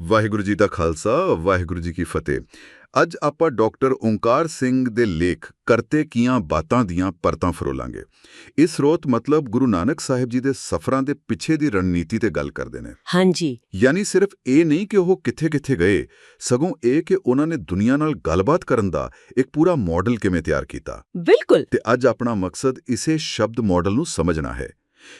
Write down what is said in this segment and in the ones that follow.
ਵਾਹਿਗੁਰੂ ਜੀ ਦਾ ਖਾਲਸਾ ਵਾਹਿਗੁਰੂ ਜੀ ਕੀ ਫਤਿਹ। ਅੱਜ ਆਪਾਂ ਡਾਕਟਰ ਓਂਕਾਰ ਸਿੰਘ ਦੇ ਲੇਖ ਕਰਤੇ ਕੀਆਂ ਬਾਤਾਂ ਦੀਆਂ ਪਰਤਾਂ ਫਰੋਲਾਂਗੇ। ਇਸ ਸਰੋਤ ਮਤਲਬ ਗੁਰੂ ਨਾਨਕ ਸਾਹਿਬ ਜੀ ਦੇ ਸਫ਼ਰਾਂ ਦੇ ਪਿੱਛੇ ਦੀ ਰਣਨੀਤੀ ਤੇ ਗੱਲ ਕਰਦੇ ਨੇ। ਹਾਂਜੀ। ਯਾਨੀ ਸਿਰਫ ਇਹ ਨਹੀਂ ਕਿ ਉਹ ਕਿੱਥੇ-ਕਿੱਥੇ ਗਏ ਸਗੋਂ ਇਹ ਕਿ ਉਹਨਾਂ ਨੇ ਦੁਨੀਆ ਨਾਲ ਗੱਲਬਾਤ ਕਰਨ ਦਾ ਇੱਕ ਪੂਰਾ ਮਾਡਲ ਕਿਵੇਂ ਤਿਆਰ ਕੀਤਾ। ਬਿਲਕੁਲ। ਤੇ ਅੱਜ ਆਪਣਾ ਮਕਸਦ ਇਸੇ ਸ਼ਬਦ ਮਾਡਲ ਨੂੰ ਸਮਝਣਾ ਹੈ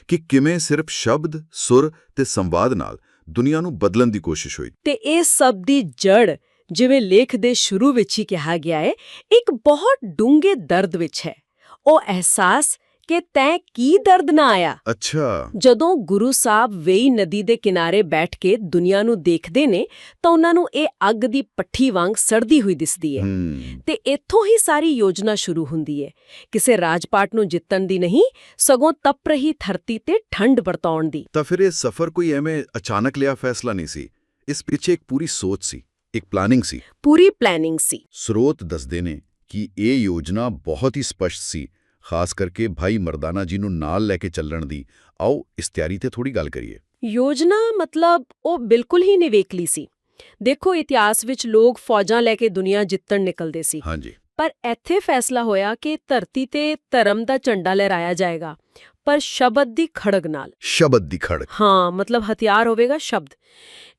ਕਿ ਕਿਵੇਂ ਸਿਰਫ ਸ਼ਬਦ ਸੁਰ ਤੇ ਸੰਵਾਦ ਨਾਲ ਦੁਨੀਆ ਨੂੰ ਬਦਲਣ ਦੀ ਕੋਸ਼ਿਸ਼ ਹੋਈ। ਤੇ ਇਹ ਸਭ ਦੀ ਜੜ ਜਿਵੇਂ ਲੇਖ ਦੇ ਸ਼ੁਰੂ ਵਿੱਚ ਹੀ ਕਿਹਾ ਗਿਆ ਹੈ, ਇੱਕ ਬਹੁਤ ਡੂੰਘੇ ਦਰਦ ਵਿੱਚ ਹੈ। ਉਹ ਅਹਿਸਾਸ ਕਿ ਤੈਂ ਕੀ ਦਰਦ ਨਾ ਆਇਆ? ਅੱਛਾ। ਜਦੋਂ ਗੁਰੂ ਸਾਹਿਬ ਵੇਈ ਨਦੀ ਦੇ ਕਿਨਾਰੇ ਬੈਠ ਕੇ ਦੁਨੀਆ ਨੂੰ ਦੇਖਦੇ ਨੇ ਤਾਂ ਉਹਨਾਂ ਨੂੰ ਇਹ ਅੱਗ ਦੀ ਪੱਠੀ ਵਾਂਗ ਸੜਦੀ ਹੋਈ ਦਿਸਦੀ ਹੈ। ਤੇ ਇੱਥੋਂ ਹੀ ਸਾਰੀ ਯੋਜਨਾ ਸ਼ੁਰੂ ਹੁੰਦੀ ਹੈ। ਕਿਸੇ ਰਾਜਪਾਟ ਨੂੰ ਜਿੱਤਣ ਦੀ ਨਹੀਂ ਸਗੋਂ ਤਪ ਰਹੀ ਧਰਤੀ ਤੇ ਠੰਡ ਵਰਤਾਉਣ ਦੀ। ਤਾਂ ਫਿਰ ਇਹ ਸਫ਼ਰ ਕੋਈ ਐਵੇਂ ਅਚਾਨਕ ਲਿਆ ਫੈਸਲਾ ਨਹੀਂ ਸੀ। ਇਸ ਪਿੱਛੇ ਇੱਕ ਪੂਰੀ ਸੋਚ ਸੀ ਇੱਕ ਪਲਾਨਿੰਗ ਸੀ। ਪੂਰੀ ਪਲੈਨਿੰਗ ਸੀ। ਸਰੋਤ ਦੱਸਦੇ ਨੇ ਕਿ ਇਹ ਯੋਜਨਾ ਬਹੁਤ ਹੀ ਸਪਸ਼ਟ ਸੀ ਖਾਸ ਕਰਕੇ ਭਾਈ ਮਰਦਾਨਾ ਜੀ ਨੂੰ ਨਾਲ ਲੈ ਕੇ ਚੱਲਣ ਦੀ। ਆਓ ਇਸ ਤਿਆਰੀ ਤੇ ਥੋੜੀ ਗੱਲ ਕਰੀਏ। ਯੋਜਨਾ ਮਤਲਬ ਉਹ ਬਿਲਕੁਲ ਹੀ ਨਿਵੇਕਲੀ ਸੀ। ਦੇਖੋ ਇਤਿਹਾਸ ਵਿੱਚ ਲੋਕ ਫੌਜਾਂ ਲੈ ਕੇ ਦੁਨੀਆ ਜਿੱਤਣ ਨਿਕਲਦੇ ਸੀ। ਹਾਂਜੀ। ਪਰ ਇੱਥੇ ਫੈਸਲਾ ਹੋਇਆ ਕਿ ਧਰਤੀ ਤੇ ਧਰਮ ਦਾ ਝੰਡਾ ਲਹਿਰਾਇਆ ਜਾਏਗਾ ਪਰ ਸ਼ਬਦ ਦੀ ਖੜਗ ਨਾਲ। ਸ਼ਬਦ ਦੀ ਖੜਕ ਹਾਂ ਮਤਲਬ ਹਥਿਆਰ ਹੋਵੇਗਾ ਸ਼ਬਦ।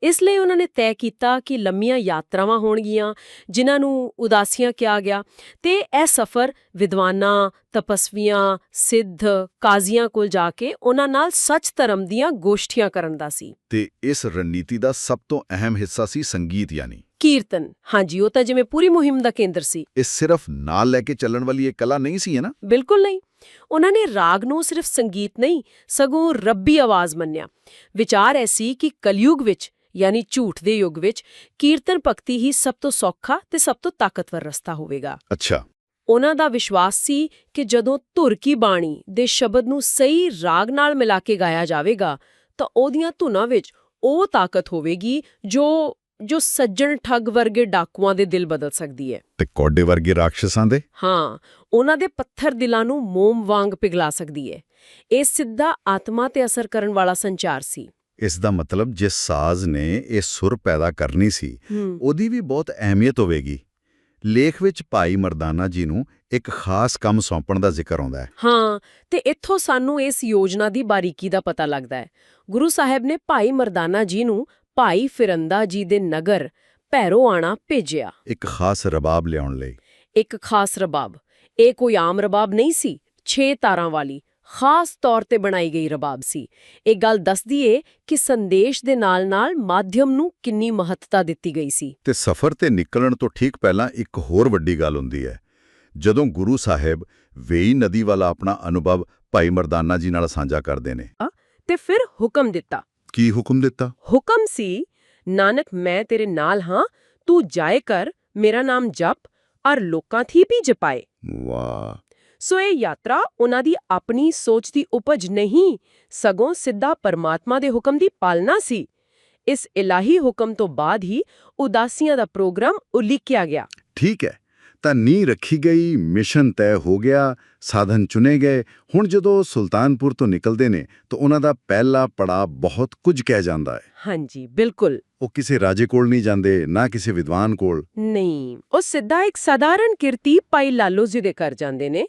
ਇਸ ਲਈ ਉਹਨਾਂ ਨੇ ਤੈਅ ਕੀਤਾ ਕਿ ਲੰਮੀਆਂ ਯਾਤਰਾਵਾਂ ਹੋਣਗੀਆਂ ਜਿਨ੍ਹਾਂ ਨੂੰ ਉਦਾਸੀਆਂ ਕਿਹਾ ਗਿਆ ਤੇ ਇਹ ਸਫ਼ਰ ਵਿਦਵਾਨਾਂ ਤਪਸਵੀਆਂ ਸਿੱਧ ਕਾਜ਼ੀਆਂ ਕੋਲ ਜਾ ਕੇ ਉਹਨਾਂ ਨਾਲ ਸੱਚ ਧਰਮ ਦੀਆਂ ਗੋਸ਼ਟੀਆਂ ਕਰਨ ਦਾ ਸੀ। ਤੇ ਇਸ ਰਣਨੀਤੀ ਦਾ ਸਭ ਤੋਂ ਅਹਿਮ ਹਿੱਸਾ ਸੀ ਸੰਗੀਤ ਯਾਨੀ। ਕੀਰਤਨ। ਹਾਂਜੀ ਉਹ ਤਾਂ ਜਿਵੇਂ ਪੂਰੀ ਮੁਹਿੰਮ ਦਾ ਕੇਂਦਰ ਸੀ। ਇਹ ਸਿਰਫ ਨਾਲ ਲੈ ਕੇ ਚੱਲਣ ਵਾਲੀ ਇਹ ਕਲਾ ਨਹੀਂ ਸੀ ਹੈ ਨਾ? ਬਿਲਕੁਲ ਨਹੀਂ। ਉਹਨਾਂ ਨੇ ਰਾਗ ਨੂੰ ਸਿਰਫ ਸੰਗੀਤ ਨਹੀਂ ਸਗੋਂ ਰੱਬੀ ਆਵਾਜ਼ ਮੰਨਿਆ। ਵਿਚਾਰ ਐਸੀ ਕਿ ਕਲਯੁਗ ਵਿੱਚ ਯਾਨੀ ਝੂਠ ਦੇ ਯੁੱਗ ਵਿੱਚ ਕੀਰਤਨ ਭਗਤੀ ਹੀ ਸਭ ਤੋਂ ਸੌਖਾ ਤੇ ਸਭ ਤੋਂ ਤਾਕਤਵਰ ਰਸਤਾ ਹੋਵੇਗਾ। ਅੱਛਾ। ਉਹਨਾਂ ਦਾ ਵਿਸ਼ਵਾਸ ਸੀ ਕਿ ਜਦੋਂ ਧੁਰ ਕੀ ਬਾਣੀ ਦੇ ਸ਼ਬਦ ਨੂੰ ਸਹੀ ਰਾਗ ਨਾਲ ਮਿਲਾ ਕੇ ਗਾਇਆ ਜਾਵੇਗਾ ਤਾਂ ਉਹਦੀਆਂ ਧੁਨਾਂ ਵਿੱਚ ਉਹ ਤਾਕਤ ਹੋਵੇਗੀ ਜੋ ਜੋ ਸੱਜਣ ਠੱਗ ਵਰਗੇ ਡਾਕੂਆਂ ਦੇ ਦਿਲ ਬਦਲ ਸਕਦੀ ਹੈ। ਤੇ ਕੋਡੇ ਵਰਗੇ ਰਾਖਸ਼ਾਂ ਦੇ? ਹਾਂ ਉਹਨਾਂ ਦੇ ਪੱਥਰ ਦਿਲਾਂ ਨੂੰ ਮੋਮ ਵਾਂਗ ਪਿਘਲਾ ਸਕਦੀ ਹੈ। ਇਹ ਸਿੱਧਾ ਆਤਮਾ ਤੇ ਅਸਰ ਕਰਨ ਵਾਲਾ ਸੰਚਾਰ ਸੀ। ਇਸ ਦਾ ਮਤਲਬ ਜਿਸ ਸਾਜ਼ ਨੇ ਇਹ ਸੁਰ ਪੈਦਾ ਕਰਨੀ ਸੀ ਉਹਦੀ ਵੀ ਬਹੁਤ ਅਹਿਮੀਅਤ ਹੋਵੇਗੀ। ਲੇਖ ਵਿੱਚ ਭਾਈ ਮਰਦਾਨਾ ਜੀ ਨੂੰ ਇੱਕ ਖਾਸ ਕੰਮ ਸੌਂਪਣ ਦਾ ਜ਼ਿਕਰ ਆਉਂਦਾ ਹੈ। ਹਾਂ ਤੇ ਇੱਥੋਂ ਸਾਨੂੰ ਇਸ ਯੋਜਨਾ ਦੀ ਬਾਰੀਕੀ ਦਾ ਪਤਾ ਲੱਗਦਾ ਹੈ। ਗੁਰੂ ਸਾਹਿਬ ਨੇ ਭਾਈ ਮਰਦਾਨਾ ਜੀ ਨੂੰ ਭਾਈ ਫਿਰੰਦਾ ਜੀ ਦੇ ਨਗਰ ਭੈਰੋਆਣਾ ਭੇਜਿਆ। ਇੱਕ ਖਾਸ ਰਬਾਬ ਲਿਆਉਣ ਲਈ। ਇੱਕ ਖਾਸ ਰਬਾਬ। ਇਹ ਕੋਈ ਆਮ ਰਬਾਬ ਨਹੀਂ ਸੀ 6 ਤਾਰਾਂ ਵਾਲੀ। ਖਾਸ ਤੌਰ ਤੇ ਬਣਾਈ ਗਈ ਰਬਾਬ ਸੀ। ਇਹ ਗੱਲ ਦੱਸਦੀ ਏ ਕਿ ਸੰਦੇਸ਼ ਦੇ ਨਾਲ-ਨਾਲ ਮਾਧਿਅਮ ਨੂੰ ਕਿੰਨੀ ਮਹੱਤਤਾ ਦਿੱਤੀ ਗਈ ਸੀ। ਤੇ ਸਫ਼ਰ ਤੇ ਨਿਕਲਣ ਤੋਂ ਠੀਕ ਪਹਿਲਾਂ ਇੱਕ ਹੋਰ ਵੱਡੀ ਗੱਲ ਹੁੰਦੀ ਹੈ। ਜਦੋਂ ਗੁਰੂ ਸਾਹਿਬ ਵੇਈ ਨਦੀ ਵਾਲਾ ਆਪਣਾ ਅਨੁਭਵ ਭਾਈ ਮਰਦਾਨਾ ਜੀ ਨਾਲ ਸਾਂਝਾ ਕਰਦੇ ਨੇ। ਤੇ ਫਿਰ ਹੁਕਮ ਦਿੱਤਾ। ਕੀ ਹੁਕਮ ਦਿੱਤਾ? ਹੁਕਮ ਸੀ ਨਾਨਕ ਮੈਂ ਤੇਰੇ ਨਾਲ ਹਾਂ ਤੂੰ ਜਾਏ ਕਰ ਮੇਰਾ ਨਾਮ ਜਪ ਔਰ ਲੋਕਾਂ ਥੀ ਵੀ ਜਪਾਏ। ਵਾਹ। ਸੋ ਇਹ ਯਾਤਰਾ ਉਹਨਾਂ ਦੀ ਆਪਣੀ ਸੋਚ ਦੀ ਉਪਜ ਨਹੀਂ ਸਗੋਂ ਸਿੱਧਾ ਪਰਮਾਤਮਾ ਦੇ ਹੁਕਮ ਦੀ ਪਾਲਣਾ ਸੀ। ਇਸ ਇਲਾਹੀ ਹੁਕਮ ਤੋਂ ਬਾਅਦ ਹੀ ਉਦਾਸੀਆਂ ਦਾ ਪ੍ਰੋਗਰਾਮ ਉਲੀਕਿਆ ਗਿਆ। ਠੀਕ ਹੈ ਤਾਂ ਨੀ ਰੱਖੀ ਗਈ ਮਿਸ਼ਨ ਤੈਅ ਹੋ ਗਿਆ ਸਾਧਨ ਚੁਣੇ ਗਏ। ਹੁਣ ਜਦੋਂ ਸੁਲਤਾਨਪੁਰ ਤੋਂ ਨਿਕਲਦੇ ਨੇ ਤਾਂ ਉਹਨਾਂ ਦਾ ਪਹਿਲਾ ਪੜਾ ਬਹੁਤ ਕੁਝ ਕਹਿ ਜਾਂਦਾ ਹੈ। ਹਾਂਜੀ ਬਿਲਕੁਲ। ਉਹ ਕਿਸੇ ਰਾਜੇ ਕੋਲ ਨਹੀਂ ਜਾਂਦੇ ਨਾ ਕਿਸੇ ਵਿਦਵਾਨ ਕੋਲ। ਨਹੀਂ ਉਹ ਸਿੱਧਾ ਇੱਕ ਸਾਧਾਰਨ ਕਿਰਤੀ ਭਾਈ ਲਾਲੋ ਜੀ ਦੇ ਘਰ ਜਾਂਦੇ ਨੇ।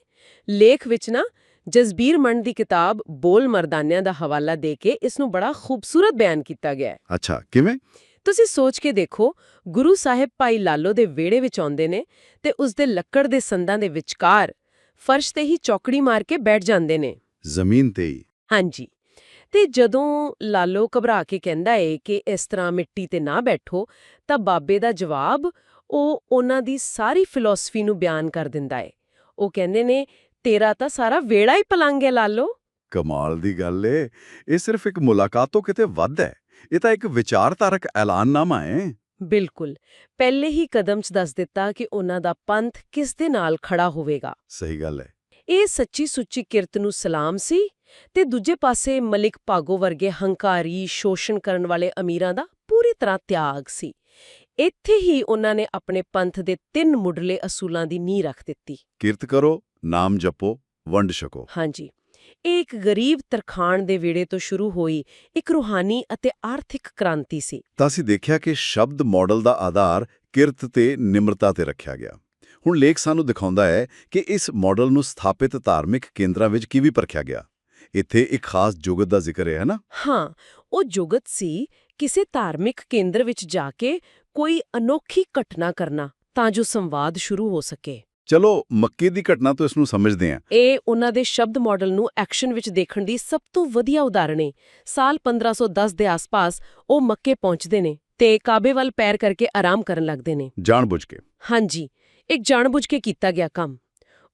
ਲੇਖ ਵਿੱਚ ਨਾ ਜਸਬੀਰ ਮੰਡ ਦੀ ਕਿਤਾਬ ਬੋਲ ਮਰਦਾਨਿਆਂ ਦਾ ਹਵਾਲਾ ਦੇ ਕੇ ਇਸ ਨੂੰ ਬੜਾ ਖੂਬਸੂਰਤ ਬਿਆਨ ਕੀਤਾ ਗਿਆ ਹੈ। ਅੱਛਾ ਕਿਵੇਂ? ਤੁਸੀਂ ਸੋਚ ਕੇ ਦੇਖੋ ਗੁਰੂ ਸਾਹਿਬ ਭਾਈ ਲਾਲੋ ਦੇ ਵਿਹੜੇ ਵਿੱਚ ਆਉਂਦੇ ਨੇ ਤੇ ਉਸ ਦੇ ਲੱਕੜ ਦੇ ਸੰਦਾਂ ਦੇ ਵਿਚਕਾਰ ਫਰਸ਼ ਤੇ ਹੀ ਚੌਕੜੀ ਮਾਰ ਕੇ ਬੈਠ ਜਾਂਦੇ ਨੇ। ਜ਼ਮੀਨ ਤੇ ਹੀ? ਹਾਂਜੀ। ਤੇ ਜਦੋਂ ਲਾਲੋ ਘਬਰਾ ਕੇ ਕਹਿੰਦਾ ਏ ਕਿ ਇਸ ਤਰ੍ਹਾਂ ਮਿੱਟੀ ਤੇ ਨਾ ਬੈਠੋ ਤਾਂ ਬਾਬੇ ਦਾ ਜਵਾਬ ਉਹ ਉਹਨਾਂ ਦੀ ਸਾਰੀ ਫਿਲਾਸਫੀ ਨੂੰ ਬਿਆਨ ਕਰ ਦਿੰਦਾ ਏ। ਉਹ ਕਹਿੰਦੇ ਨੇ ਤੇਰਾ ਤਾਂ ਸਾਰਾ ਵੇੜਾ ਹੀ ਪਲੰਗ ਹੈ ਲਾਲੋ। ਕਮਾਲ ਦੀ ਗੱਲ ਏ। ਇਹ ਸਿਰਫ ਇੱਕ ਮੁਲਾਕਾਤ ਤੋਂ ਕਿਤੇ ਵੱਧ ਹੈ। ਇਹ ਤਾਂ ਇੱਕ ਵਿਚਾਰਧਾਰਕ ਐਲਾਨਨਾਮਾ ਹੈ ਬਿਲਕੁਲ। ਪਹਿਲੇ ਹੀ ਕਦਮ 'ਚ ਦੱਸ ਦਿੱਤਾ ਕਿ ਉਹਨਾਂ ਦਾ ਪੰਥ ਕਿਸ ਦੇ ਨਾਲ ਖੜਾ ਹੋਵੇਗਾ। ਸਹੀ ਗੱਲ ਹੈ ਇਹ ਸੱਚੀ ਸੁੱਚੀ ਕਿਰਤ ਨੂੰ ਸਲਾਮ ਸੀ ਤੇ ਦੂਜੇ ਪਾਸੇ ਮਲਿਕ ਭਾਗੋ ਵਰਗੇ ਹੰਕਾਰੀ ਸ਼ੋਸ਼ਣ ਕਰਨ ਵਾਲੇ ਅਮੀਰਾਂ ਦਾ ਪੂਰੀ ਤਰ੍ਹਾਂ ਤਿਆਗ ਸੀ। ਇੱਥੇ ਹੀ ਉਹਨਾਂ ਨੇ ਆਪਣੇ ਪੰਥ ਦੇ ਤਿੰਨ ਮੁੱਢਲੇ ਅਸੂਲਾਂ ਦੀ ਨੀਂਹ ਰੱਖ ਦਿੱਤੀ। ਕਿਰਤ ਕਰੋ ਨਾਮ ਜਪੋ ਵੰਡ ਛਕੋ। ਹਾਂਜੀ। ਇਹ ਇੱਕ ਗਰੀਬ ਤਰਖਾਣ ਦੇ ਵਿੜੇ ਤੋਂ ਸ਼ੁਰੂ ਹੋਈ ਇੱਕ ਰੂਹਾਨੀ ਅਤੇ ਆਰਥਿਕ ਕ੍ਰਾਂਤੀ ਸੀ। ਤਾਂ ਅਸੀਂ ਦੇਖਿਆ ਕਿ ਸ਼ਬਦ ਮਾਡਲ ਦਾ ਆਧਾਰ ਕਿਰਤ ਤੇ ਨਿਮਰਤਾ ਤੇ ਰੱਖਿਆ ਗਿਆ। ਹੁਣ ਲੇਖ ਸਾਨੂੰ ਦਿਖਾਉਂਦਾ ਹੈ ਕਿ ਇਸ ਮਾਡਲ ਨੂੰ ਸਥਾਪਿਤ ਧਾਰਮਿਕ ਕੇਂਦਰਾਂ ਵਿੱਚ ਕਿਵੇਂ ਪਰਖਿਆ ਗਿਆ। ਇੱਥੇ ਇੱਕ ਖਾਸ ਜੁਗਤ ਦਾ ਜ਼ਿਕਰ ਹੈ ਨਾ? ਹਾਂ ਉਹ ਜੁਗਤ ਸੀ ਕਿਸੇ ਧਾਰਮਿਕ ਕੇਂਦਰ ਵਿੱਚ ਜਾ ਕੇ ਕੋਈ ਅਨੋਖੀ ਘਟਨਾ ਕਰਨਾ ਤਾਂ ਜੋ ਸੰਵਾਦ ਸ਼ੁਰੂ ਹੋ ਸਕੇ। ਚਲੋ ਮੱਕੇ ਦੀ ਘਟਨਾ ਤੋਂ ਇਸ ਨੂੰ ਸਮਝਦੇ ਹਾਂ। ਇਹ ਉਹਨਾਂ ਦੇ ਸ਼ਬਦ ਮਾਡਲ ਨੂੰ ਐਕਸ਼ਨ ਵਿੱਚ ਦੇਖਣ ਦੀ ਸਭ ਤੋਂ ਵਧੀਆ ਉਦਾਹਰਣ ਹੈ ਸਾਲ 1510 ਦੇ ਆਸ-ਪਾਸ ਉਹ ਮੱਕੇ ਪਹੁੰਚਦੇ ਨੇ ਤੇ ਕਾਬੇ ਵੱਲ ਪੈਰ ਕਰਕੇ ਆਰਾਮ ਕਰਨ ਲੱਗਦੇ ਨੇ। ਜਾਣਬੁੱਝ ਕੇ। ਹਾਂਜੀ ਇੱਕ ਜਾਣਬੁੱਝ ਕੇ ਕੀਤਾ ਗਿਆ ਕੰਮ।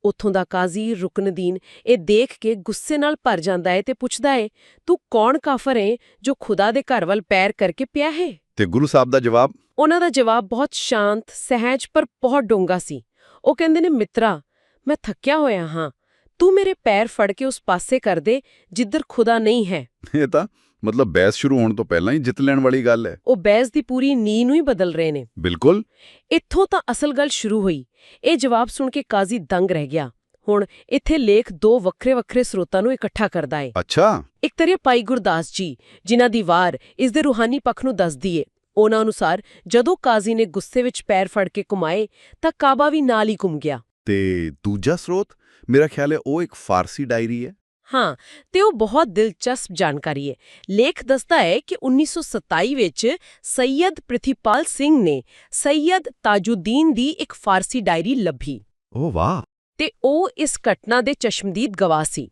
ਉੱਥੋਂ ਦਾ ਕਾਜ਼ੀ ਰੁਕਨਦੀਨ ਇਹ ਦੇਖ ਕੇ ਗੁੱਸੇ ਨਾਲ ਭਰ ਜਾਂਦਾ ਹੈ ਤੇ ਪੁੱਛਦਾ ਹੈ ਤੂੰ ਕੌਣ ਕਾਫਰ ਹੈ ਜੋ ਖੁਦਾ ਦੇ ਘਰ ਵੱਲ ਪੈਰ ਕਰਕੇ ਪਿਆ ਹੈ? ਤੇ ਗੁਰੂ ਸਾਹਿਬ ਦਾ ਜਵਾਬ ਉਹਨਾਂ ਦਾ ਜਵਾਬ ਬਹੁਤ ਸ਼ਾਂਤ ਸਹਿਜ ਪਰ ਬਹੁਤ ਡੂੰਘਾ ਸੀ। ਉਹ ਕਹਿੰਦੇ ਨੇ ਮਿੱਤਰਾ ਮੈਂ ਥੱਕਿਆ ਹੋਇਆ ਹਾਂ। ਤੂੰ ਮੇਰੇ ਪੈਰ ਫੜ ਕੇ ਉਸ ਪਾਸੇ ਕਰ ਦੇ ਜਿੱਧਰ ਖੁਦਾ ਨਹੀਂ ਹੈ। ਇਹ ਤਾਂ ਮਤਲਬ ਬਹਿਸ ਸ਼ੁਰੂ ਹੋਣ ਤੋਂ ਪਹਿਲਾਂ ਹੀ ਜਿੱਤ ਲੈਣ ਵਾਲੀ ਗੱਲ ਹੈ। ਉਹ ਬਹਿਸ ਦੀ ਪੂਰੀ ਨੀਂਹ ਨੂੰ ਹੀ ਬਦਲ ਰਹੇ ਨੇ। ਬਿਲਕੁਲ। ਇੱਥੋਂ ਤਾਂ ਅਸਲ ਗੱਲ ਸ਼ੁਰੂ ਹੋਈ। ਇਹ ਜਵਾਬ ਸੁਣ ਕੇ ਕਾਜ਼ੀ ਦੰਗ ਰਹਿ ਗਿਆ। ਹੁਣ ਇੱਥੇ ਲੇਖ ਦੋ ਵੱਖਰੇ-ਵੱਖਰੇ ਸਰੋਤਾਂ ਨੂੰ ਇਕੱਠਾ ਕਰਦਾ ਏ। ਅੱਛਾ। ਇੱਕ ਤਰੇ ਪਾਈ ਗੁਰਦਾਸ ਜੀ ਜਿਨ੍ਹਾਂ ਦੀ ਵਾਰ ਇਸ ਦੇ ਰੂਹਾਨੀ ਪੱਖ ਨੂੰ ਦੱਸਦੀ ਏ। ਉਹਨਾਂ ਅਨੁਸਾਰ ਜਦੋਂ ਕਾਜ਼ੀ ਨੇ ਗੁੱਸੇ ਵਿੱਚ ਪੈਰ ਫੜ ਕੇ ਘੁਮਾਏ ਤਾਂ ਕਾਬਾ ਵੀ ਨਾਲ ਹੀ ਘੁੰਮ ਗਿਆ। ਤੇ ਦੂਜਾ ਸਰੋਤ ਮੇਰਾ ਖਿਆਲ ਹੈ ਉਹ ਇੱਕ ਫਾਰਸੀ ਡਾਇਰੀ ਹੈ। ਹਾਂ ਤੇ ਉਹ ਬਹੁਤ ਦਿਲਚਸਪ ਜਾਣਕਾਰੀ ਹੈ। ਲੇਖ ਦੱਸਦਾ ਹੈ ਕਿ 1927 ਵਿੱਚ ਸੈਯਦ ਪ੍ਰਿਥੀਪਾਲ ਸਿੰਘ ਨੇ ਸੈਯਦ ਤਾਜੁਦੀਨ ਦੀ ਇੱਕ ਫਾਰਸੀ ਡਾਇਰੀ ਲੱਭੀ। ਓ ਵਾਹ! ਤੇ ਉਹ ਇਸ ਘਟਨਾ ਦੇ ਚਸ਼ਮਦੀਦ ਗਵਾਹ ਸੀ।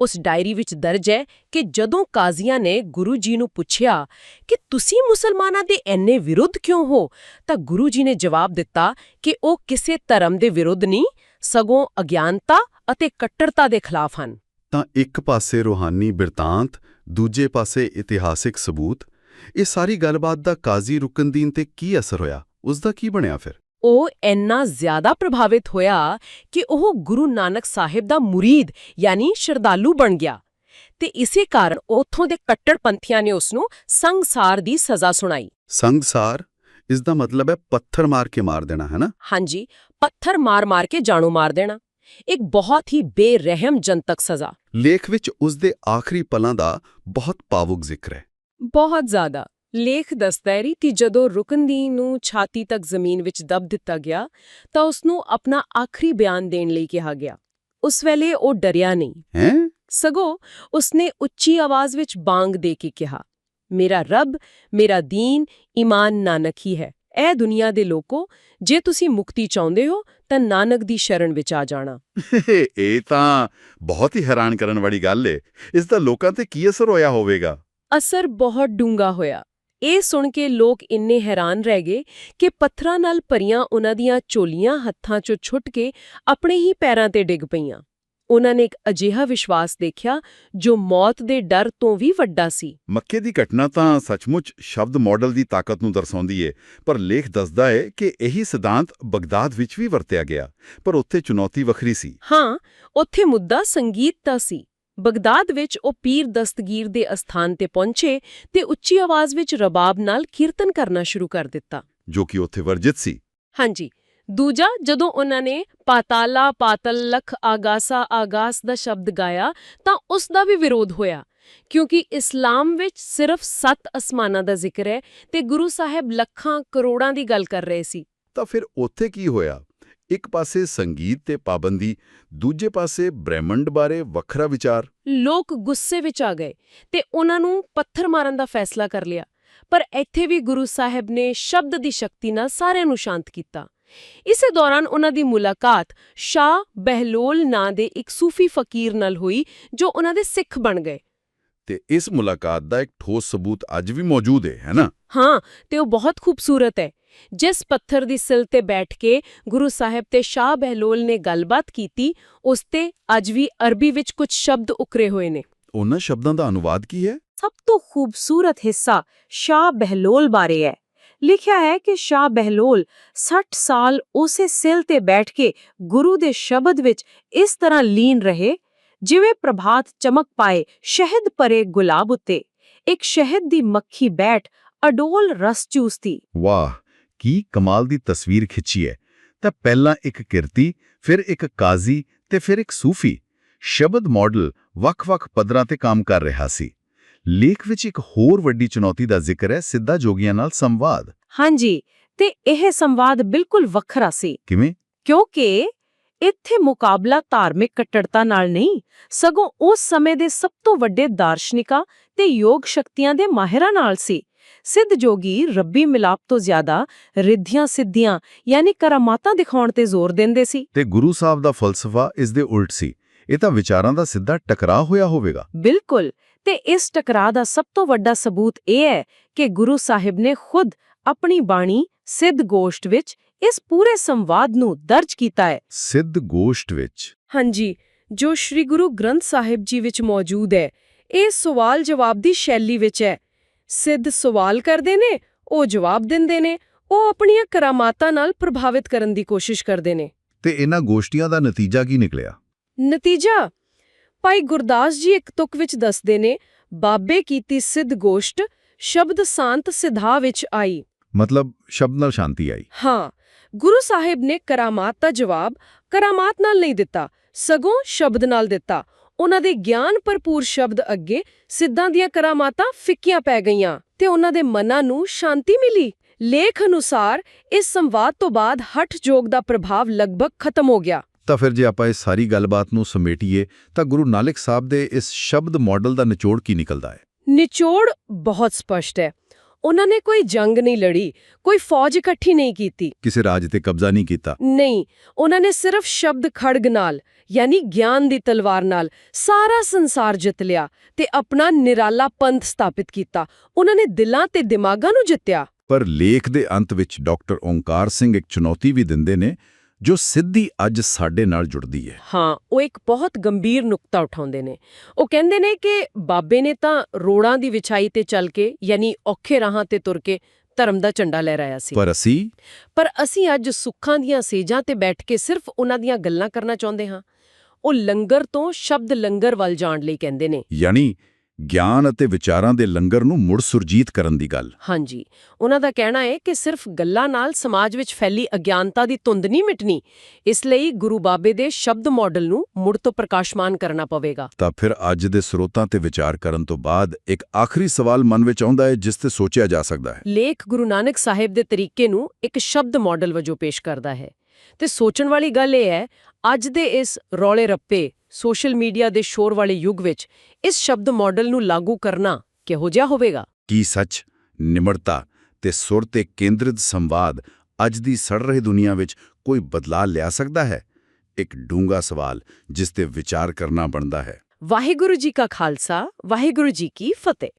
ਉਸ ਡਾਇਰੀ ਵਿੱਚ ਦਰਜ ਹੈ ਕਿ ਜਦੋਂ ਕਾਜ਼ੀਆਂ ਨੇ ਗੁਰੂ ਜੀ ਨੂੰ ਪੁੱਛਿਆ ਕਿ ਤੁਸੀਂ ਮੁਸਲਮਾਨਾਂ ਦੇ ਐਨੇ ਵਿਰੁੱਧ ਕਿਉਂ ਹੋ, ਤਾਂ ਗੁਰੂ ਜੀ ਨੇ ਜਵਾਬ ਦਿੱਤਾ ਕਿ ਉਹ ਕਿਸੇ ਧਰਮ ਦੇ ਵਿਰੁੱਧ ਨਹੀਂ, ਸਗੋਂ ਅਗਿਆਨਤਾ ਅਤੇ ਕੱਟੜਤਾ ਦੇ ਖਿਲਾਫ ਹਨ। ਤਾਂ ਇੱਕ ਪਾਸੇ ਰੂਹਾਨੀ ਬਿਰਤਾਂਤ, ਦੂਜੇ ਪਾਸੇ ਇਤਿਹਾਸਿਕ ਸਬੂਤ, ਇਹ ਸਾਰੀ ਗੱਲਬਾਤ ਦਾ ਕਾਜ਼ੀ ਰੁਕਨਦੀਨ ਤੇ ਕੀ ਅਸਰ ਹੋਇਆ? ਉਸ ਦਾ ਕੀ ਬਣਿਆ ਫਿਰ? ਉਹ ਇੰਨਾ ਜ਼ਿਆਦਾ ਪ੍ਰਭਾਵਿਤ ਹੋਇਆ ਕਿ ਉਹ ਗੁਰੂ ਨਾਨਕ ਸਾਹਿਬ ਦਾ ਮੁਰੀਦ ਯਾਨੀ ਸ਼ਰਧਾਲੂ ਬਣ ਗਿਆ। ਤੇ ਇਸੇ ਕਾਰਨ ਉਥੋਂ ਦੇ ਕੱਟੜਪੰਥੀਆਂ ਨੇ ਉਸ ਨੂੰ ਸੰਗਸਾਰ ਦੀ ਸਜ਼ਾ ਸੁਣਾਈ। ਸੰਗਸਾਰ ਇਸ ਦਾ ਮਤਲਬ ਹੈ ਪੱਥਰ ਮਾਰ ਕੇ ਮਾਰ ਦੇਣਾ ਹੈ ਨਾ? ਹਾਂਜੀ ਪੱਥਰ ਮਾਰ-ਮਾਰ ਕੇ ਜਾਨੋਂ ਮਾਰ ਦੇਣਾ। ਇੱਕ ਬਹੁਤ ਹੀ ਬੇਰਹਿਮ ਜਨਤਕ ਸਜ਼ਾ। ਲੇਖ ਵਿੱਚ ਉਸ ਦੇ ਆਖਰੀ ਪਲਾਂ ਦਾ ਬਹੁਤ ਭਾਵੁਕ ਜ਼ਿਕਰ ਹੈ। ਬਹੁਤ ਜ਼ਿਆਦਾ। ਲੇਖ ਦੱਸਦਾ ਹੈ ਕਿ ਜਦੋਂ ਰੁਕਨਦੀਨ ਨੂੰ ਛਾਤੀ ਤੱਕ ਜ਼ਮੀਨ ਵਿੱਚ ਦਬ ਦਿੱਤਾ ਗਿਆ ਤਾਂ ਉਸ ਨੂੰ ਆਪਣਾ ਆਖਰੀ ਬਿਆਨ ਦੇਣ ਲਈ ਕਿਹਾ ਗਿਆ। ਉਸ ਵੇਲੇ ਉਹ ਡਰਿਆ ਨਹੀਂ। ਹੈ? ਸਗੋਂ ਉਸਨੇ ਉੱਚੀ ਆਵਾਜ਼ ਵਿੱਚ ਬਾਂਗ ਦੇ ਕੇ ਕਿਹਾ ਮੇਰਾ ਰੱਬ ਮੇਰਾ ਦੀਨ ਈਮਾਨ ਨਾਨਕ ਹੀ ਹੈ। ਇਹ ਦੁਨੀਆ ਦੇ ਲੋਕੋ ਜੇ ਤੁਸੀਂ ਮੁਕਤੀ ਚਾਹੁੰਦੇ ਹੋ ਤਾਂ ਨਾਨਕ ਦੀ ਸ਼ਰਨ ਵਿੱਚ ਆ ਜਾਣਾ। ਇਹ ਤਾਂ ਬਹੁਤ ਹੀ ਹੈਰਾਨ ਕਰਨ ਵਾਲੀ ਗੱਲ ਏ। ਇਸ ਦਾ ਲੋਕਾਂ ਤੇ ਕੀ ਅਸਰ ਹੋਇਆ ਹੋਵੇਗਾ? ਅਸਰ ਬਹੁਤ ਡੂੰਗਾ ਹੋਇਆ। ਇਹ ਸੁਣ ਕੇ ਲੋਕ ਇੰਨੇ ਹੈਰਾਨ ਰਹਿ ਗਏ ਕਿ ਪੱਥਰਾਂ ਨਾਲ ਭਰੀਆਂ ਉਹਨਾਂ ਦੀਆਂ ਚੋਲੀਆਂ ਹੱਥਾਂ 'ਚੋਂ ਛੁੱਟ ਕੇ ਆਪਣੇ ਹੀ ਪੈਰਾਂ ਤੇ ਡਿੱਗ ਪਈਆਂ। ਉਹਨਾਂ ਨੇ ਇੱਕ ਅਜਿਹਾ ਵਿਸ਼ਵਾਸ ਦੇਖਿਆ ਜੋ ਮੌਤ ਦੇ ਡਰ ਤੋਂ ਵੀ ਵੱਡਾ ਸੀ। ਮੱਕੇ ਦੀ ਘਟਨਾ ਤਾਂ ਸੱਚਮੁੱਚ ਸ਼ਬਦ ਮਾਡਲ ਦੀ ਤਾਕਤ ਨੂੰ ਦਰਸਾਉਂਦੀ ਏ ਪਰ ਲੇਖ ਦੱਸਦਾ ਹੈ ਕਿ ਇਹੀ ਸਿਧਾਂਤ ਬਗਦਾਦ ਵਿੱਚ ਵੀ ਵਰਤਿਆ ਗਿਆ ਪਰ ਉੱਥੇ ਚੁਣੌਤੀ ਵੱਖਰੀ ਸੀ। ਹਾਂ ਉੱਥੇ ਮੁੱਦਾ ਸੰਗੀਤ ਦਾ ਸੀ। ਬਗਦਾਦ ਵਿੱਚ ਉਹ ਪੀਰ ਦਸਤਗੀਰ ਦੇ ਅਸਥਾਨ ਤੇ ਪਹੁੰਚੇ ਤੇ ਉੱਚੀ ਆਵਾਜ਼ ਵਿੱਚ ਰਬਾਬ ਨਾਲ ਕੀਰਤਨ ਕਰਨਾ ਸ਼ੁਰੂ ਕਰ ਦਿੱਤਾ। ਜੋ ਕਿ ਉੱਥੇ ਵਰਜਿਤ ਸੀ। ਹਾਂਜੀ। ਦੂਜਾ ਜਦੋਂ ਉਹਨਾਂ ਨੇ ਪਾਤਾਲਾ ਪਾਤਲ ਲਖ ਆਗਾਸਾ ਆਗਾਸ ਦਾ ਸ਼ਬਦ ਗਾਇਆ ਤਾਂ ਉਸ ਦਾ ਵੀ ਵਿਰੋਧ ਹੋਇਆ ਕਿਉਂਕਿ ਇਸਲਾਮ ਵਿੱਚ ਸਿਰਫ ਸੱਤ ਅਸਮਾਨਾਂ ਦਾ ਜ਼ਿਕਰ ਹੈ ਤੇ ਗੁਰੂ ਸਾਹਿਬ ਲੱਖਾਂ ਕਰੋੜਾਂ ਦੀ ਗੱਲ ਕਰ ਰਹੇ ਸੀ। ਤਾਂ ਫਿਰ ਉੱਥੇ ਕੀ ਹੋਇਆ? ਇੱਕ ਪਾਸੇ ਸੰਗੀਤ ਤੇ ਪਾਬੰਦੀ ਦੂਜੇ ਪਾਸੇ ਬ੍ਰਹਿਮੰਡ ਬਾਰੇ ਵੱਖਰਾ ਵਿਚਾਰ। ਲੋਕ ਗੁੱਸੇ ਵਿੱਚ ਆ ਗਏ ਤੇ ਉਹਨਾਂ ਨੂੰ ਪੱਥਰ ਮਾਰਨ ਦਾ ਫੈਸਲਾ ਕਰ ਲਿਆ। ਪਰ ਇੱਥੇ ਵੀ ਗੁਰੂ ਸਾਹਿਬ ਨੇ ਸ਼ਬਦ ਦੀ ਸ਼ਕਤੀ ਨਾਲ ਸਾਰਿਆਂ ਨੂੰ ਸ਼ਾਂਤ ਕੀਤਾ। ਇਸੇ ਦੌਰਾਨ ਉਹਨਾਂ ਦੀ ਮੁਲਾਕਾਤ ਸ਼ਾਹ ਬਹਿਲੋਲ ਨਾਂ ਦੇ ਇੱਕ ਸੂਫੀ ਫਕੀਰ ਨਾਲ ਹੋਈ ਜੋ ਉਹਨਾਂ ਦੇ ਸਿੱਖ ਬਣ ਗਏ। ਤੇ ਇਸ ਮੁਲਾਕਾਤ ਦਾ ਇੱਕ ਠੋਸ ਸਬੂਤ ਅੱਜ ਵੀ ਮੌਜੂਦ ਹੈ ਹੈ ਨਾ? ਹਾਂ ਤੇ ਉਹ ਬਹੁਤ ਖੂਬਸੂਰਤ ਹੈ। ਜਿਸ ਪੱਥਰ ਦੀ ਸਿਲ ਤੇ ਬੈਠ ਕੇ ਗੁਰੂ ਸਾਹਿਬ ਤੇ ਸ਼ਾਹ ਬਹਿਲੋਲ ਨੇ ਗੱਲਬਾਤ ਕੀਤੀ ਉਸ ਤੇ ਅੱਜ ਵੀ ਅਰਬੀ ਵਿੱਚ ਕੁਝ ਸ਼ਬਦ ਉਕਰੇ ਹੋਏ ਨੇ। ਉਹਨਾਂ ਸ਼ਬਦਾਂ ਦਾ ਅਨੁਵਾਦ ਕੀ ਹੈ? ਸਭ ਤੋਂ ਖੂਬਸੂਰਤ ਹਿੱਸਾ ਸ਼ਾਹ ਬਹਿਲੋਲ ਬਾਰੇ ਹੈ। ਲਿਖਿਆ ਹੈ ਕਿ ਸ਼ਾਹ ਬਹਿਲੋਲ 60 ਸਾਲ ਉਸੇ ਸਿਲ ਤੇ ਬੈਠ ਕੇ ਗੁਰੂ ਦੇ ਸ਼ਬਦ ਵਿੱਚ ਇਸ ਤਰ੍ਹਾਂ ਲੀਨ ਰਹੇ ਜਿਵੇਂ ਪ੍ਰਭਾਤ ਚਮਕ ਪਾਏ ਸ਼ਹਿਦ ਭਰੇ ਗੁਲਾਬ ਉੱਤੇ। ਇੱਕ ਸ਼ਹਿਦ ਦੀ ਮੱਖੀ ਬੈਠ ਅਡੋਲ ਰਸ ਚੂਸਦੀ। ਵਾਹ! ਕੀ ਕਮਾਲ ਦੀ ਤਸਵੀਰ ਖਿੱਚੀ ਹੈ। ਤਾਂ ਪਹਿਲਾਂ ਇੱਕ ਕਿਰਤੀ ਫਿਰ ਇੱਕ ਕਾਜ਼ੀ ਤੇ ਫਿਰ ਇੱਕ ਸੂਫੀ। ਸ਼ਬਦ ਮਾਡਲ ਵੱਖ-ਵੱਖ ਪੱਧਰਾਂ ਤੇ ਕੰਮ ਕਰ ਰਿਹਾ ਸੀ। ਲੇਖ ਵਿੱਚ ਇੱਕ ਹੋਰ ਵੱਡੀ ਚੁਣੌਤੀ ਦਾ ਜ਼ਿਕਰ ਹੈ ਸਿੱਧਾ ਜੋਗੀਆਂ ਨਾਲ ਸੰਵਾਦ। ਹਾਂਜੀ ਤੇ ਇਹ ਸੰਵਾਦ ਬਿਲਕੁਲ ਵੱਖਰਾ ਸੀ। ਕਿਵੇਂ? ਕਿਉਂਕਿ ਇੱਥੇ ਮੁਕਾਬਲਾ ਧਾਰਮਿਕ ਕੱਟੜਤਾ ਨਾਲ ਨਹੀਂ ਸਗੋਂ ਉਸ ਸਮੇਂ ਦੇ ਸਭ ਤੋਂ ਵੱਡੇ ਦਾਰਸ਼ਨਿਕਾਂ ਤੇ ਯੋਗ ਸ਼ਕਤੀਆਂ ਦੇ ਮਾਹਿਰਾਂ ਨਾਲ ਸੀ। ਸਿੱਧ ਜੋਗੀ ਰੱਬੀ ਮਿਲਾਪ ਤੋਂ ਜ਼ਿਆਦਾ ਰਿੱਧੀਆਂ ਸਿੱਧੀਆਂ ਯਾਨੀ ਕਰਾਮਾਤਾਂ ਦਿਖਾਉਣ ਤੇ ਜ਼ੋਰ ਦਿੰਦੇ ਸੀ। ਤੇ ਗੁਰੂ ਸਾਹਿਬ ਦਾ ਫਲਸਫਾ ਇਸ ਦੇ ਉਲਟ ਸੀ। ਇਹ ਤਾਂ ਵਿਚਾਰਾਂ ਦਾ ਸਿੱਧਾ ਟਕਰਾਅ ਹੋਇਆ ਹੋਵੇਗਾ। ਬਿਲਕੁਲ। ਤੇ ਇਸ ਟਕਰਾਅ ਦਾ ਸਭ ਤੋਂ ਵੱਡਾ ਸਬੂਤ ਇਹ ਹੈ ਕਿ ਗੁਰੂ ਸਾਹਿਬ ਨੇ ਖੁਦ ਆਪਣੀ ਬਾਣੀ ਸਿੱਧ ਗੋਸ਼ਟ ਵਿੱਚ ਇਸ ਪੂਰੇ ਸੰਵਾਦ ਨੂੰ ਦਰਜ ਕੀਤਾ ਹੈ। ਸਿੱਧ ਗੋਸ਼ਟ ਵਿੱਚ? ਹਾਂਜੀ ਜੋ ਸ੍ਰੀ ਗੁਰੂ ਗ੍ਰੰਥ ਸਾਹਿਬ ਜੀ ਵਿੱਚ ਮੌਜੂਦ ਹੈ। ਇਹ ਸਵਾਲ ਜਵਾਬ ਦੀ ਸ਼ੈਲੀ ਵਿੱਚ ਹੈ। ਸਿੱਧ ਸਵਾਲ ਕਰਦੇ ਨੇ ਉਹ ਜਵਾਬ ਦਿੰਦੇ ਨੇ ਉਹ ਆਪਣੀਆਂ ਕਰਾਮਾਤਾਂ ਨਾਲ ਪ੍ਰਭਾਵਿਤ ਕਰਨ ਦੀ ਕੋਸ਼ਿਸ਼ ਕਰਦੇ ਨੇ। ਤੇ ਇਹਨਾਂ ਗੋਸ਼ਟੀਆਂ ਦਾ ਨਤੀਜਾ ਕੀ ਨਿਕਲਿਆ? ਨਤੀਜਾ? ਭਾਈ ਗੁਰਦਾਸ ਜੀ ਇੱਕ ਤੁਕ ਵਿੱਚ ਦੱਸਦੇ ਨੇ ਬਾਬੇ ਕੀਤੀ ਸਿੱਧ ਗੋਸ਼ਟ ਸ਼ਬਦ ਸ਼ਾਂਤ ਸਿਧਾ ਵਿੱਚ ਆਈ। ਮਤਲਬ ਸ਼ਬਦ ਨਾਲ ਸ਼ਾਂਤੀ ਆਈ। ਹਾਂ ਗੁਰੂ ਸਾਹਿਬ ਨੇ ਕਰਾਮਾਤ ਦਾ ਜਵਾਬ ਕਰਾਮਾਤ ਨਾਲ ਨਹੀਂ ਦਿੱਤਾ ਸਗੋਂ ਸ਼ਬਦ ਨਾਲ ਦਿੱਤਾ। ਉਹਨਾਂ ਦੇ ਗਿਆਨ ਭਰਪੂਰ ਸ਼ਬਦ ਅੱਗੇ ਸਿੱਧਾਂ ਦੀਆਂ ਕਰਾਮਾਤਾਂ ਫਿੱਕੀਆਂ ਪੈ ਗਈਆਂ ਤੇ ਉਹਨਾਂ ਦੇ ਮਨਾਂ ਨੂੰ ਸ਼ਾਂਤੀ ਮਿਲੀ। ਲੇਖ ਅਨੁਸਾਰ ਇਸ ਸੰਵਾਦ ਤੋਂ ਬਾਅਦ ਹਠ ਜੋਗ ਦਾ ਪ੍ਰਭਾਵ ਲਗਭਗ ਖਤਮ ਹੋ ਗਿਆ। ਤਾਂ ਫਿਰ ਜੇ ਆਪਾਂ ਇਸ ਸਾਰੀ ਗੱਲਬਾਤ ਨੂੰ ਸਮੇਟੀਏ ਤਾਂ ਗੁਰੂ ਨਾਨਕ ਸਾਹਿਬ ਦੇ ਇਸ ਸ਼ਬਦ ਮਾਡਲ ਦਾ ਨਿਚੋੜ ਕੀ ਨਿਕਲਦਾ ਹੈ? ਨਿਚੋੜ ਬਹੁਤ ਸਪਸ਼ਟ ਹੈ। ਉਹਨਾਂ ਨੇ ਕੋਈ ਜੰਗ ਨਹੀਂ ਲੜੀ ਕੋਈ ਫੌਜ ਇਕੱਠੀ ਨਹੀਂ ਕੀਤੀ। ਕਿਸੇ ਰਾਜ ਤੇ ਕਬਜ਼ਾ ਨਹੀਂ ਕੀਤਾ। ਨਹੀਂ ਉਹਨਾਂ ਨੇ ਸਿਰਫ ਸ਼ਬਦ ਖੜਗ ਨਾਲ ਯਾਨੀ ਗਿਆਨ ਦੀ ਤਲਵਾਰ ਨਾਲ ਸਾਰਾ ਸੰਸਾਰ ਜਿੱਤ ਲਿਆ ਤੇ ਆਪਣਾ ਨਿਰਾਲਾ ਪੰਥ ਸਥਾਪਿਤ ਕੀਤਾ। ਉਹਨਾਂ ਨੇ ਦਿਲਾਂ ਤੇ ਦਿਮਾਗਾਂ ਨੂੰ ਜਿੱਤਿਆ। ਪਰ ਲੇਖ ਦੇ ਅੰਤ ਵਿੱਚ ਡਾਕਟਰ ਓਂਕਾਰ ਸਿੰਘ ਇੱਕ ਚੁਣੌਤੀ ਵੀ ਦਿੰਦੇ ਨੇ ਜੋ ਸਿੱਧੀ ਅੱਜ ਸਾਡੇ ਨਾਲ ਜੁੜਦੀ ਹੈ। ਹਾਂ ਉਹ ਇੱਕ ਬਹੁਤ ਗੰਭੀਰ ਨੁਕਤਾ ਉਠਾਉਂਦੇ ਨੇ। ਉਹ ਕਹਿੰਦੇ ਨੇ ਕਿ ਬਾਬੇ ਨੇ ਤਾਂ ਰੋੜਾਂ ਦੀ ਵਿਛਾਈ ਤੇ ਚੱਲ ਕੇ ਯਾਨੀ ਔਖੇ ਰਾਹਾਂ ਤੇ ਤੁਰ ਕੇ ਧਰਮ ਦਾ ਝੰਡਾ ਲਹਿਰਾਇਆ ਸੀ। ਪਰ ਅਸੀਂ? ਪਰ ਅਸੀਂ ਅੱਜ ਸੁੱਖਾਂ ਦੀਆਂ ਸੇਜਾਂ ਤੇ ਬੈਠ ਕੇ ਸਿਰਫ ਉਹਨਾਂ ਦੀਆਂ ਗੱਲਾਂ ਕਰਨਾ ਚਾਹੁੰਦੇ ਹਾਂ। ਉਹ ਲੰਗਰ ਤੋਂ ਸ਼ਬਦ ਲੰਗਰ ਵੱਲ ਜਾਣ ਲਈ ਕਹਿੰਦੇ ਨੇ। ਯਾਨੀ ਗਿਆਨ ਅਤੇ ਵਿਚਾਰਾਂ ਦੇ ਲੰਗਰ ਨੂੰ ਮੁੜ ਸੁਰਜੀਤ ਕਰਨ ਦੀ ਗੱਲ। ਹਾਂਜੀ। ਉਹਨਾਂ ਦਾ ਕਹਿਣਾ ਹੈ ਕਿ ਸਿਰਫ ਗੱਲਾਂ ਨਾਲ ਸਮਾਜ ਵਿੱਚ ਫੈਲੀ ਅਗਿਆਨਤਾ ਦੀ ਧੁੰਦ ਨਹੀਂ ਮਿਟਣੀ ਇਸ ਲਈ ਗੁਰੂ ਬਾਬੇ ਦੇ ਸ਼ਬਦ ਮਾਡਲ ਨੂੰ ਮੁੜ ਤੋਂ ਪ੍ਰਕਾਸ਼ਮਾਨ ਕਰਨਾ ਪਵੇਗਾ। ਤਾਂ ਫਿਰ ਅੱਜ ਦੇ ਸਰੋਤਾਂ ਤੇ ਵਿਚਾਰ ਕਰਨ ਤੋਂ ਬਾਅਦ ਇੱਕ ਆਖਰੀ ਸਵਾਲ ਮਨ ਵਿੱਚ ਆਉਂਦਾ ਹੈ ਜਿਸ ਤੇ ਸੋਚਿਆ ਜਾ ਸਕਦਾ ਹੈ। ਲੇਖ ਗੁਰੂ ਨਾਨਕ ਸਾਹਿਬ ਦੇ ਤਰੀਕੇ ਨੂੰ ਇੱਕ ਸ਼ਬਦ ਮਾਡਲ ਵਜੋਂ ਪੇਸ਼ ਕਰਦਾ ਹੈ। ਤੇ ਸੋਚਣ ਵਾਲੀ ਗੱਲ ਇਹ ਹੈ ਅੱਜ ਦੇ ਇਸ ਰੌਲੇ ਰੱਪੇ ਸੋਸ਼ਲ ਮੀਡੀਆ ਦੇ ਸ਼ੋਰ ਵਾਲੇ ਯੁੱਗ ਵਿੱਚ ਇਸ ਸ਼ਬਦ ਮਾਡਲ ਨੂੰ ਲਾਗੂ ਕਰਨਾ ਕਿਹੋ ਜਿਹਾ ਹੋਵੇਗਾ? ਕੀ ਸੱਚ ਨਿਮਰਤਾ ਤੇ ਸੁਰ ਤੇ ਕੇਂਦਰਿਤ ਸੰਵਾਦ ਅੱਜ ਦੀ ਸੜ ਰਹੀ ਦੁਨੀਆ ਵਿੱਚ ਕੋਈ ਬਦਲਾਅ ਲਿਆ ਸਕਦਾ ਹੈ? ਇੱਕ ਡੂੰਗਾ ਸਵਾਲ ਜਿਸ ਤੇ ਵਿਚਾਰ ਕਰਨਾ ਬਣਦਾ ਹੈ। ਵਾਹਿਗੁਰੂ ਜੀ ਕਾ ਖਾਲਸਾ ਵਾਹਿਗੁਰੂ ਜੀ ਕੀ ਫਤਿਹ।